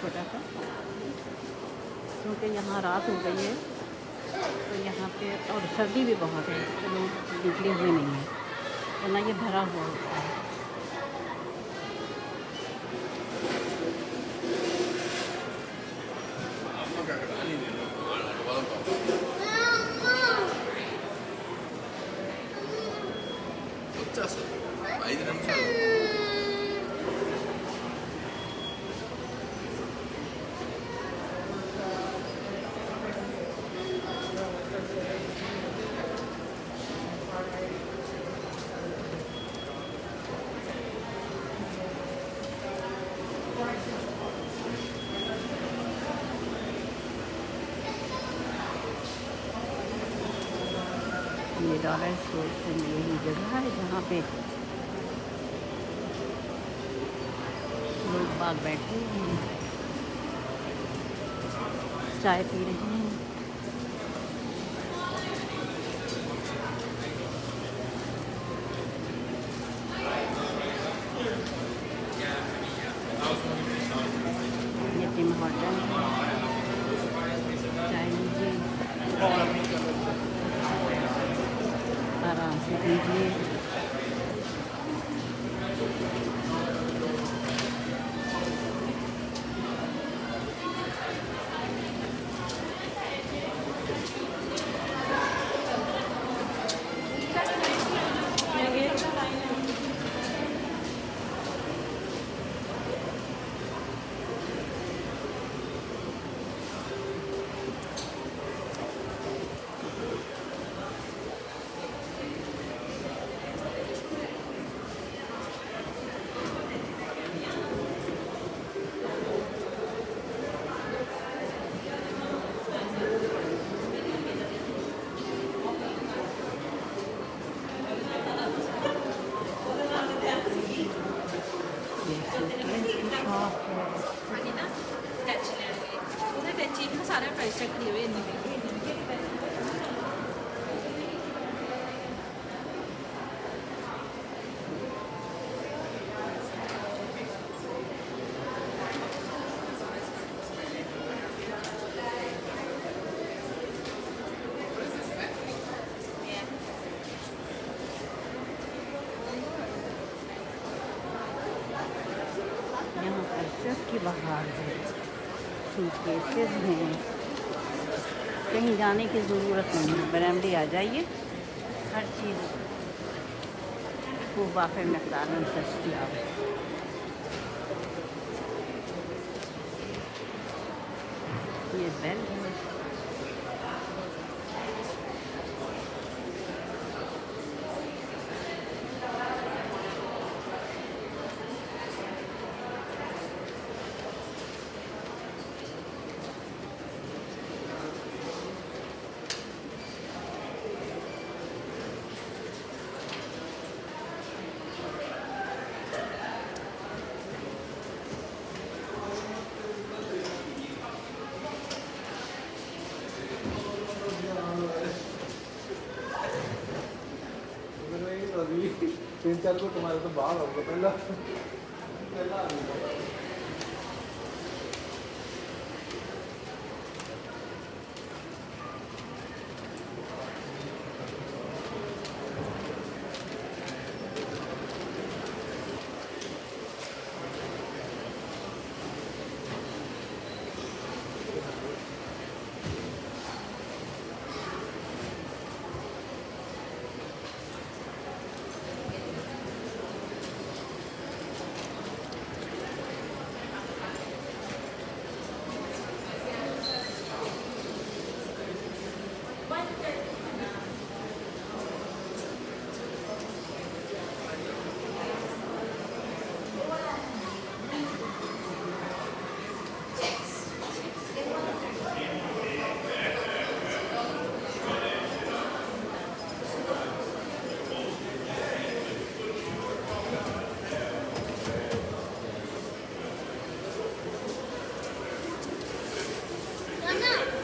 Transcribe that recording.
छोटा सा। क्योंकि यहाँ रात हो गई है तो यहाँ पे और सर्दी भी बहुत है तो लोग निकले हुए नहीं हैं। वरना ये भरा हुआ होता है। डॉलर स्टोर से यही जगह है, जहाँ पे लोग बाग बैठे हैं। चाय पी रहे हैं। ये टिम होटल चाय लीजिए। आराम പൈസ ക്ലിയർ यहाँ पर बाहर है सूटकेसेस हैं। कहीं जाने की ज़रूरत नहीं है। बरामदी आ जाइए। हर चीज़ खूब वाक़ मकदार में दस्तियाब है। ये बेल है तीन चार को तुम्हारे तो बाहर होगा पहला पहला आ I'm not.